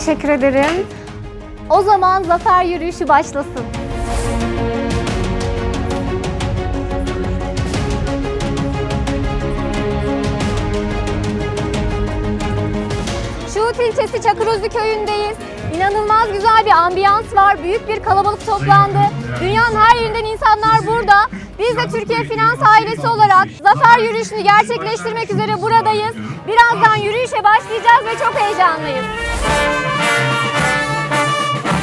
teşekkür ederim. O zaman zafer yürüyüşü başlasın. Şuhut ilçesi Çakırözlü köyündeyiz. İnanılmaz güzel bir ambiyans var. Büyük bir kalabalık toplandı. Dünyanın her yerinden insanlar burada. Biz de Türkiye Finans ailesi olarak zafer yürüyüşünü gerçekleştirmek üzere buradayız. Birazdan yürüyüşe başlayacağız ve çok heyecanlıyız.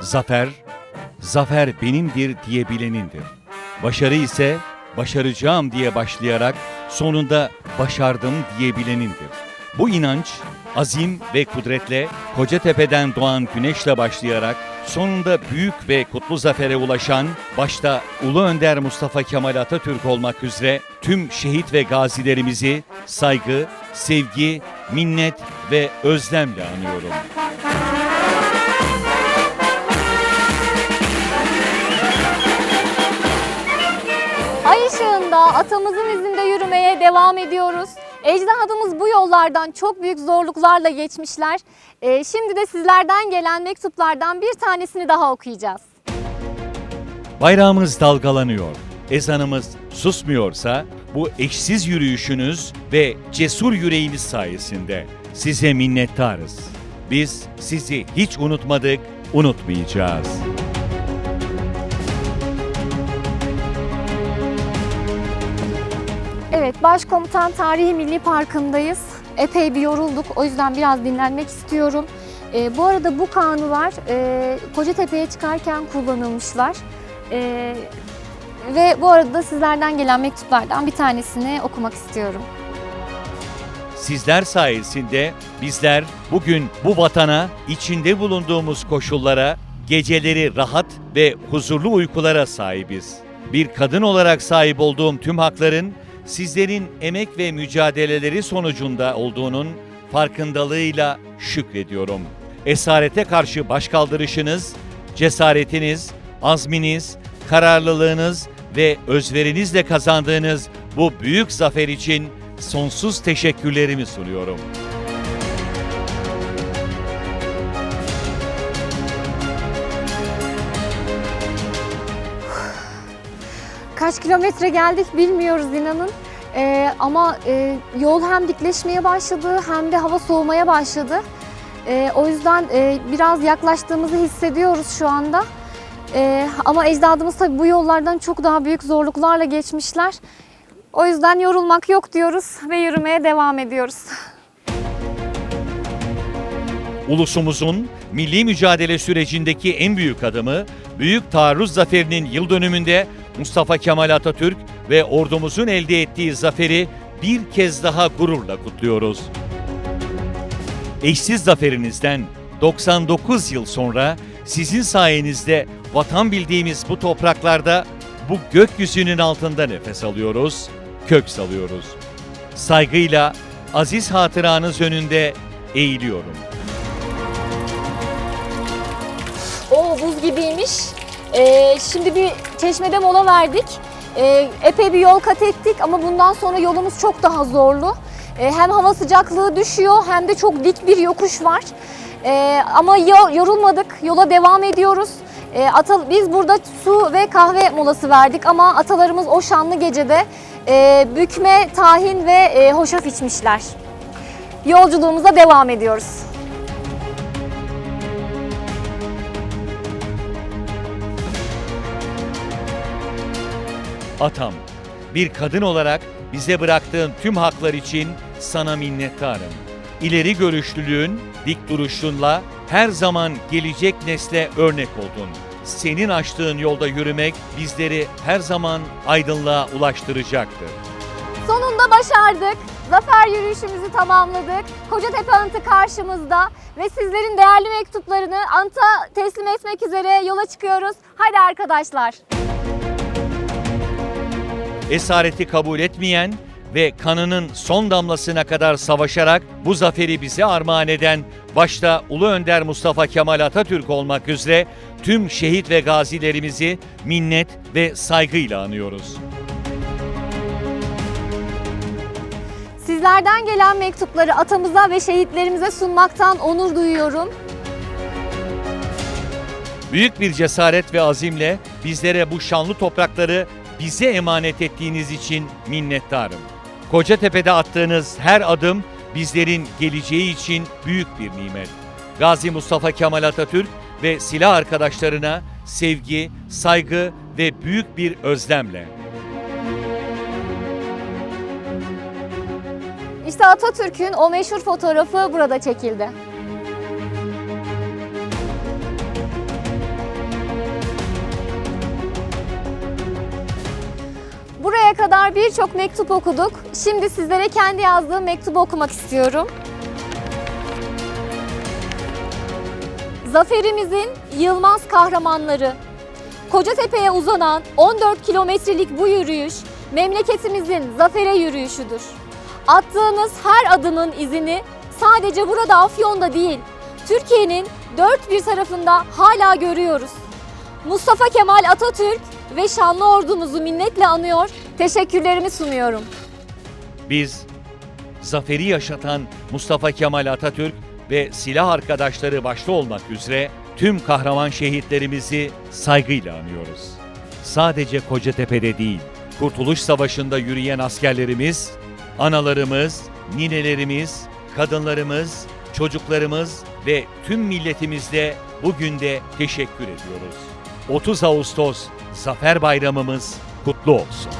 Zafer, zafer benimdir diyebilenindir. Başarı ise başaracağım diye başlayarak sonunda başardım diyebilenindir. Bu inanç, azim ve kudretle Kocatepe'den doğan güneşle başlayarak sonunda büyük ve kutlu zafere ulaşan başta Ulu Önder Mustafa Kemal Atatürk olmak üzere tüm şehit ve gazilerimizi saygı, sevgi, minnet ve özlemle anıyorum. Ay ışığında atamızın izinde yürümeye devam ediyoruz. Ecdadımız bu yollardan çok büyük zorluklarla geçmişler. Ee, şimdi de sizlerden gelen mektuplardan bir tanesini daha okuyacağız. Bayrağımız dalgalanıyor. Ezanımız susmuyorsa bu eşsiz yürüyüşünüz ve cesur yüreğiniz sayesinde size minnettarız. Biz sizi hiç unutmadık, unutmayacağız. Evet, Başkomutan Tarihi Milli Parkı'ndayız. Epey bir yorulduk, o yüzden biraz dinlenmek istiyorum. Ee, bu arada bu kanunlar e, Kocatepe'ye çıkarken kullanılmışlar. Ee, ve bu arada da sizlerden gelen mektuplardan bir tanesini okumak istiyorum. Sizler sayesinde bizler bugün bu vatana, içinde bulunduğumuz koşullara, geceleri rahat ve huzurlu uykulara sahibiz. Bir kadın olarak sahip olduğum tüm hakların sizlerin emek ve mücadeleleri sonucunda olduğunun farkındalığıyla şükrediyorum. Esarete karşı başkaldırışınız, cesaretiniz, azminiz, kararlılığınız ve özverinizle kazandığınız bu büyük zafer için sonsuz teşekkürlerimi sunuyorum. Kaç kilometre geldik bilmiyoruz inanın. Ee, ama e, yol hem dikleşmeye başladı hem de hava soğumaya başladı. Ee, o yüzden e, biraz yaklaştığımızı hissediyoruz şu anda. Ee, ama ecdadımız tabii bu yollardan çok daha büyük zorluklarla geçmişler. O yüzden yorulmak yok diyoruz ve yürümeye devam ediyoruz. Ulusumuzun milli mücadele sürecindeki en büyük adımı, Büyük Taarruz Zaferi'nin yıl dönümünde Mustafa Kemal Atatürk ve ordumuzun elde ettiği zaferi bir kez daha gururla kutluyoruz. Eşsiz zaferinizden 99 yıl sonra sizin sayenizde vatan bildiğimiz bu topraklarda bu gökyüzünün altında nefes alıyoruz, kök salıyoruz. Saygıyla aziz hatıranız önünde eğiliyorum. O buz gibiymiş. Ee, şimdi bir çeşmede mola verdik. Ee, epey bir yol kat ettik ama bundan sonra yolumuz çok daha zorlu. Ee, hem hava sıcaklığı düşüyor hem de çok dik bir yokuş var. Ee, ama yo- yorulmadık, yola devam ediyoruz. Ee, ata- biz burada su ve kahve molası verdik ama atalarımız o şanlı gecede e, bükme, tahin ve e, hoşaf içmişler. Yolculuğumuza devam ediyoruz. Atam, bir kadın olarak bize bıraktığın tüm haklar için sana minnettarım. İleri görüşlülüğün, dik duruşunla her zaman gelecek nesle örnek oldun. Senin açtığın yolda yürümek bizleri her zaman aydınlığa ulaştıracaktır. Sonunda başardık. Zafer yürüyüşümüzü tamamladık. Kocatepe Anıtı karşımızda ve sizlerin değerli mektuplarını anıta teslim etmek üzere yola çıkıyoruz. Hadi arkadaşlar. Esareti kabul etmeyen ve kanının son damlasına kadar savaşarak bu zaferi bize armağan eden başta Ulu Önder Mustafa Kemal Atatürk olmak üzere tüm şehit ve gazilerimizi minnet ve saygıyla anıyoruz. Sizlerden gelen mektupları atamıza ve şehitlerimize sunmaktan onur duyuyorum. Büyük bir cesaret ve azimle bizlere bu şanlı toprakları bize emanet ettiğiniz için minnettarım. Kocatepe'de attığınız her adım bizlerin geleceği için büyük bir nimet. Gazi Mustafa Kemal Atatürk ve silah arkadaşlarına sevgi, saygı ve büyük bir özlemle. İşte Atatürk'ün o meşhur fotoğrafı burada çekildi. Buraya kadar birçok mektup okuduk. Şimdi sizlere kendi yazdığım mektubu okumak istiyorum. Zaferimizin yılmaz kahramanları. Kocatepe'ye uzanan 14 kilometrelik bu yürüyüş memleketimizin zafere yürüyüşüdür. Attığınız her adımın izini sadece burada Afyon'da değil, Türkiye'nin dört bir tarafında hala görüyoruz. Mustafa Kemal Atatürk ve şanlı ordumuzu minnetle anıyor, teşekkürlerimi sunuyorum. Biz zaferi yaşatan Mustafa Kemal Atatürk ve silah arkadaşları başta olmak üzere tüm kahraman şehitlerimizi saygıyla anıyoruz. Sadece Kocatepe'de değil, Kurtuluş Savaşı'nda yürüyen askerlerimiz, analarımız, ninelerimiz, kadınlarımız, çocuklarımız ve tüm milletimizle bugün de teşekkür ediyoruz. 30 Ağustos Zafer Bayramımız kutlu olsun.